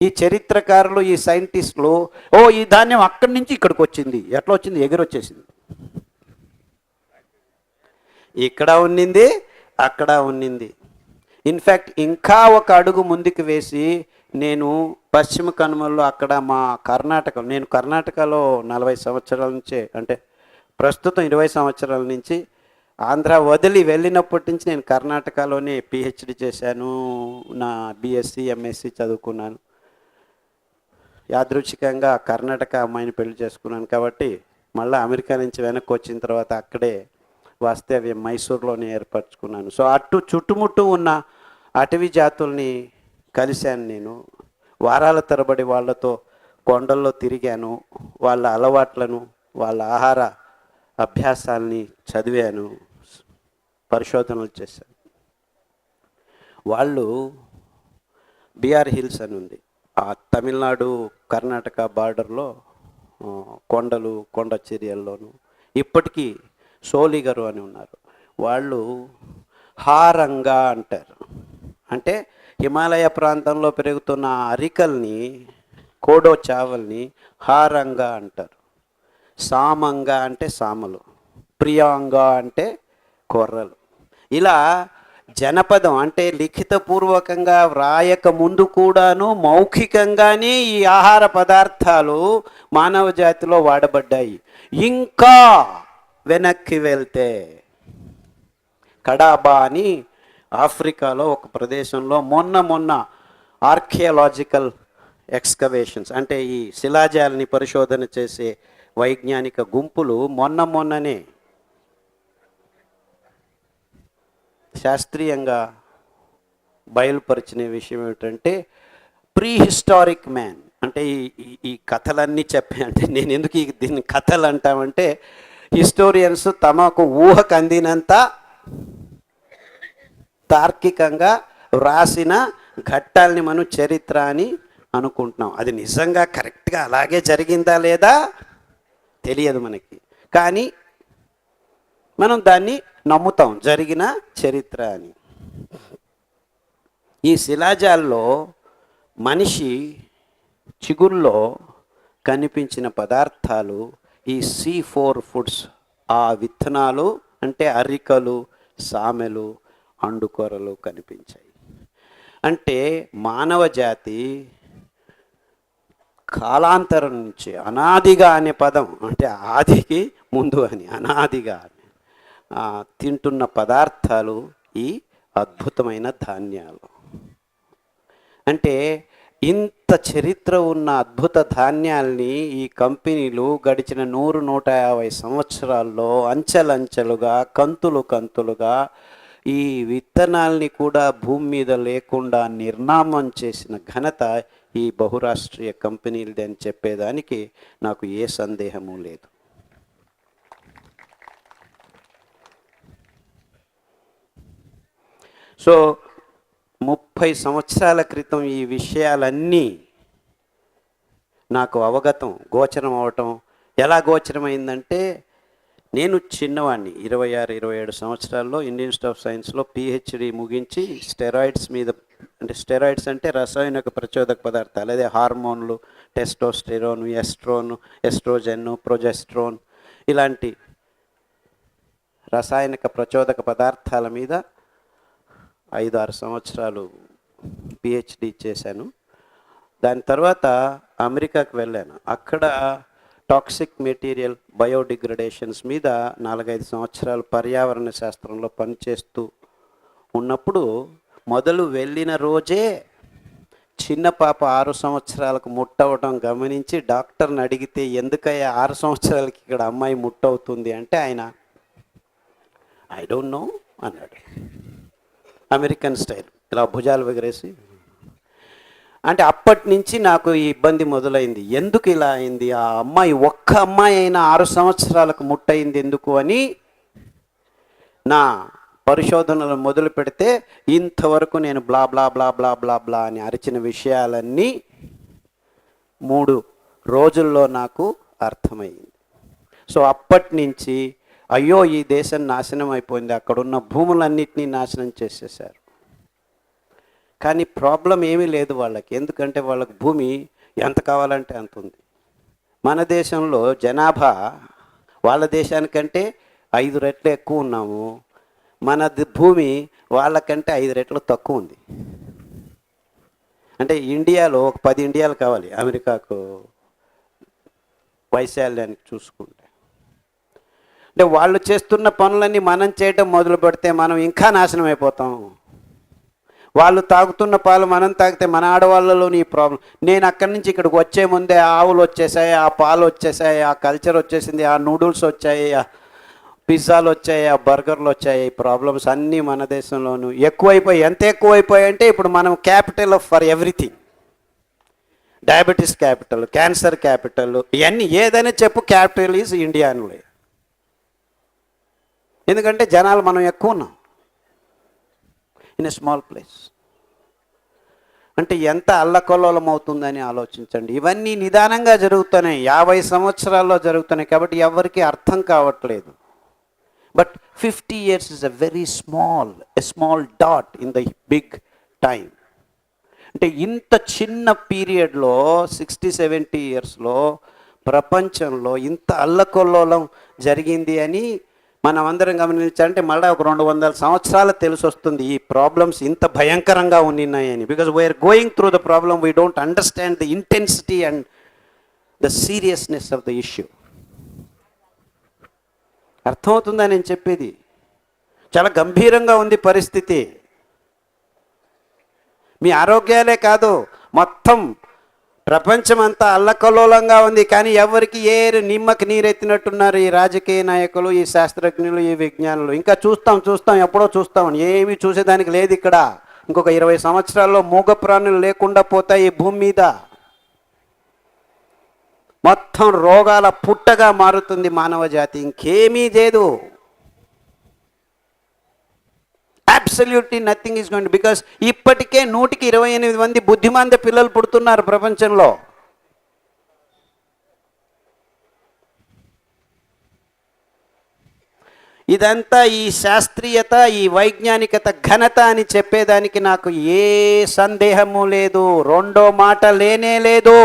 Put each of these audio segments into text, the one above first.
ఈ చరిత్రకారులు ఈ సైంటిస్టులు ఓ ఈ ధాన్యం అక్కడి నుంచి ఇక్కడికి వచ్చింది. ఎట్లా వచ్చింది? ఎగిరొచ్చేసింది ఇక్కడ ఉన్నింది అక్కడ ఉన్నింది. ఇన్ఫ్యాక్ట్ ఇంకా ఒక అడుగు ముందుకు వేసి నేను పశ్చిమ కనుమల్లో అక్కడ మా కర్ణాటక నేను కర్ణాటకలో నలభై సంవత్సరాల నుంచే అంటే ప్రస్తుతం ఇరవై సంవత్సరాల నుంచి ఆంధ్ర వదిలి వెళ్ళినప్పటి నుంచి నేను కర్ణాటకలోనే పిహెచ్డి చేశాను నా బీఎస్సీ ఎంఎస్సి చదువుకున్నాను. యాదృచ్ఛికంగా కర్ణాటక అమ్మాయిని పెళ్ళి చేసుకున్నాను కాబట్టి మళ్ళీ అమెరికా నుంచి వెనక్కి వచ్చిన తర్వాత అక్కడే వాస్తవ్యం మైసూర్లోనే ఏర్పరచుకున్నాను. సో అటు చుట్టుముట్టు ఉన్న అటవీ జాతుల్ని కలిశాను నేను. వారాల తరబడి వాళ్ళతో కొండల్లో తిరిగాను. వాళ్ళ అలవాట్లను వాళ్ళ ఆహార అభ్యాసాల్ని చదివాను. పరిశోధనలు చేశాను. వాళ్ళు బీఆర్ హిల్స్ అని ఉంది. ఆ తమిళనాడు కర్ణాటక బార్డర్లో కొండలు కొండ చర్యల్లోనూ. ఇప్పటికీ సోలిగరు అని ఉన్నారు. వాళ్ళు హారంగా అంటారు. అంటే హిమాలయ ప్రాంతంలో పెరుగుతున్న అరికల్ని కోడో చావల్ని హారంగా అంటారు. సామంగా అంటే సామలు ప్రియాంగా అంటే కొర్రలు. ఇలా జనపదం అంటే లిఖితపూర్వకంగా వ్రాయక ముందు కూడాను మౌఖికంగానే ఈ ఆహార పదార్థాలు మానవ జాతిలో వాడబడ్డాయి. ఇంకా వెనక్కి వెళ్తే కడాబా అని ఆఫ్రికాలో ఒక ప్రదేశంలో మొన్న మొన్న ఆర్కియాలజికల్ ఎక్స్కవేషన్స్ అంటే ఈ శిలాజాలని పరిశోధన చేసే వైజ్ఞానిక గుంపులు మొన్న మొన్ననే శాస్త్రీయంగా బయలుపరిచిన విషయం ఏమిటంటే ప్రీ హిస్టారిక్ మ్యాన్. అంటే ఈ ఈ- కథలన్నీ చెప్పే అంటే నేను ఎందుకు ఈ దీన్ని కథలు అంటామంటే హిస్టోరియన్స్ తమకు ఊహకు అందినంత తార్కికంగా వ్రాసిన ఘట్టాల్ని మనం చరిత్ర అని అనుకుంటున్నాం. అది నిజంగా కరెక్ట్గా అలాగే జరిగిందా లేదా తెలియదు మనకి. కానీ మనం దాన్ని నమ్ముతాం. జరిగిన చరిత్ర అని. ఈ శిలాజాల్లో మనిషి చిగుల్లో కనిపించిన పదార్థాలు ఈ సి ఫోర్ ఫుడ్స్ ఆ విత్తనాలు అంటే అరికలు సామెలు అండుకొరలు కనిపించాయి. అంటే మానవ జాతి కాలాంతరం నుంచి అనాదిగా అనే పదం అంటే ఆదికి ముందు అని అనాదిగా అని. తింటున్న పదార్థాలు ఈ అద్భుతమైన ధాన్యాలు. అంటే ఇంత చరిత్ర ఉన్న అద్భుత ధాన్యాల్ని ఈ కంపెనీలు గడిచిన నూరు నూట యాభై సంవత్సరాల్లో అంచెలంచెలుగా కంతులు కంతులుగా ఈ విత్తనాల్ని కూడా భూమి మీద లేకుండా నిర్నామం చేసిన ఘనత ఈ బహురాష్ట్రీయ కంపెనీలది అని చెప్పేదానికి నాకు ఏ సందేహము లేదు. సో ముప్పై సంవత్సరాల క్రితం ఈ విషయాలన్నీ నాకు అవగతం గోచరం అవటం. ఎలా గోచరమైందంటే నేను చిన్నవాడిని ఇరవై ఆరు ఇరవై ఏడు సంవత్సరాల్లో ఇండియన్ ఇన్స్టిట్యూట్ ఆఫ్ సైన్స్లో పిహెచ్డి ముగించి స్టెరాయిడ్స్ మీద అంటే స్టెరాయిడ్స్ అంటే రసాయనిక ప్రచోదక పదార్థాలు అదే హార్మోన్లు టెస్టోస్టెరోన్ ఎస్ట్రోన్ ఎస్ట్రోజెన్ ప్రొజెస్ట్రోన్ ఇలాంటి రసాయనిక ప్రచోదక పదార్థాల మీద ఐదు ఆరు సంవత్సరాలు పిహెచ్డి చేశాను. దాని తర్వాత అమెరికాకు వెళ్ళాను. అక్కడ టాక్సిక్ మెటీరియల్ బయోడిగ్రడేషన్స్ మీద నాలుగైదు సంవత్సరాలు పర్యావరణ శాస్త్రంలో పనిచేస్తూ ఉన్నప్పుడు మొదలు వెళ్ళిన రోజే చిన్న పాప ఆరు సంవత్సరాలకు ముట్టవడం గమనించి డాక్టర్ని అడిగితే ఎందుకయ్యా ఆరు సంవత్సరాలకి ఇక్కడ అమ్మాయి ముట్టవుతుంది? అంటే ఆయన ఐ డోంట్ నో అన్నాడు. American style. ఇలా భుజాలు ఎగరేసి. అంటే అప్పటి నుంచి నాకు ఈ ఇబ్బంది మొదలైంది. ఎందుకు ఇలా అయింది? ఆ అమ్మాయి ఒక్క అమ్మాయి అయినా ఆరు సంవత్సరాలకు ముట్టయింది ఎందుకు అని నా పరిశోధనలు మొదలు పెడితే ఇంతవరకు నేను బ్లా బ్లా బ్లా బ్లా బ్లా బ్లా అని అరిచిన విషయాలన్నీ మూడు రోజుల్లో నాకు అర్థమైంది సో అప్పటి నుంచి అయ్యో ఈ దేశం నాశనం అయిపోయింది. అక్కడున్న భూములన్నింటినీ నాశనం చేసేసారు కానీ ప్రాబ్లం ఏమీ లేదు వాళ్ళకి. ఎందుకంటే వాళ్ళకి భూమి ఎంత కావాలంటే అంత ఉంది. మన దేశంలో జనాభా వాళ్ళ దేశానికంటే ఐదు రెట్లు ఎక్కువ ఉన్నాము. మన భూమి వాళ్ళకంటే ఐదు రెట్లు తక్కువ ఉంది. అంటే ఇండియాలో ఒక పది ఇండియాలు కావాలి. అమెరికాకు వైశాల్యానికి చూసుకుంటే. అంటే వాళ్ళు చేస్తున్న పనులన్నీ మనం చేయటం మొదలు పెడితే మనం ఇంకా నాశనం అయిపోతాం. వాళ్ళు తాగుతున్న పాలు మనం తాగితే మన ఆడవాళ్ళలోని ఈ ప్రాబ్లం నేను అక్కడి నుంచి ఇక్కడికి వచ్చే ముందే ఆవులు వచ్చేసాయి ఆ పాలు వచ్చేసాయి ఆ కల్చర్ వచ్చేసింది ఆ నూడిల్స్ వచ్చాయి ఆ పిజ్జాలు వచ్చాయి ఆ బర్గర్లు వచ్చాయి. ఈ ప్రాబ్లమ్స్ అన్నీ మన దేశంలోనూ ఎక్కువైపోయి ఎంత ఎక్కువైపోయాయి అంటే ఇప్పుడు మనం capital of for everything diabetes capital cancer capital ఇవన్నీ ఏదైనా చెప్పు క్యాపిటల్ ఈజ్ ఇండియా అని ఎందుకంటే జనాలు మనం ఎక్కువ ఉన్నాం. ఇన్ ఎ స్మాల్ ప్లేస్ అంటే ఎంత అల్లకల్లోలం అవుతుందని ఆలోచించండి. ఇవన్నీ నిదానంగా జరుగుతున్నాయి. యాభై సంవత్సరాల్లో జరుగుతున్నాయి కాబట్టి ఎవరికి అర్థం కావట్లేదు. But fifty years is a very small a small dot in the big time అంటే ఇంత చిన్న పీరియడ్లో సిక్స్టీ సెవెంటీ ఇయర్స్లో ప్రపంచంలో ఇంత అల్లకొల్లోలం జరిగింది అని మనం అందరం గమనించాలంటే మళ్ళీ ఒక రెండు వందల సంవత్సరాలు తెలిసి వస్తుంది ఈ ప్రాబ్లమ్స్ ఇంత భయంకరంగా ఉన్నాయని because we are going through the problem we don't understand the intensity and the seriousness of the issue అర్థమవుతుందా నేను చెప్పేది? చాలా గంభీరంగా ఉంది పరిస్థితి. మీ ఆరోగ్యాలే కాదు మొత్తం ప్రపంచమంతా అల్లకల్లోలంగా ఉంది కానీ ఎవరికి ఏ నిమ్మకి నీరెత్తినట్టున్నారు ఈ రాజకీయ నాయకులు ఈ శాస్త్రజ్ఞులు ఈ విజ్ఞానులు. ఇంకా చూస్తాం చూస్తాం ఎప్పుడో చూస్తాం. ఏమీ చూసేదానికి లేదు ఇక్కడ. ఇంకొక ఇరవై సంవత్సరాల్లో మూగ ప్రాణులు లేకుండా పోతాయి ఈ భూమి మీద. మొత్తం రోగాల పుట్టగా మారుతుంది మానవ జాతి. ఇంకేమీ లేదు. Absolutely nothing is going because ఇప్పటికే నూటికి ఇరవై ఎనిమిది మంది బుద్ధిమాంద పిల్లలు పుడుతున్నారు ప్రపంచంలో. ఇదంతా ఈ శాస్త్రీయత ఈ వైజ్ఞానికత ఘనత అని చెప్పేదానికి నాకు ఏ సందేహము లేదు. రెండో మాట లేనే లేదు.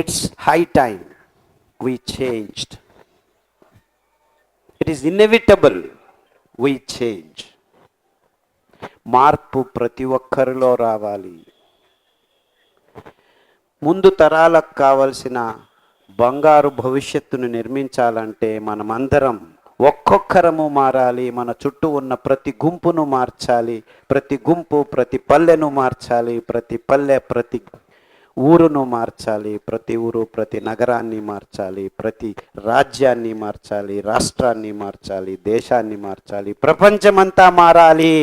It's high time we changed it is inevitable we change మార్పు ప్రతి ఒక్కరిలో రావాలి. ముందు తరాలకు కావలసిన బంగారు భవిష్యత్తును నిర్మించాలంటే మనమందరం ఒక్కొక్కరము మారాలి. మన చుట్టూ ఉన్న ప్రతి గుంపును మార్చాలి. ప్రతి గుంపు ప్రతి పల్లెను మార్చాలి. ప్రతి పల్లె ప్రతి ఊరును మార్చాలి ప్రతి ఊరు ప్రతి నగరాన్ని మార్చాలి ప్రతి రాజ్యాన్ని మార్చాలి రాష్ట్రాన్ని మార్చాలి దేశాన్ని మార్చాలి ప్రపంచమంతా మారాలి.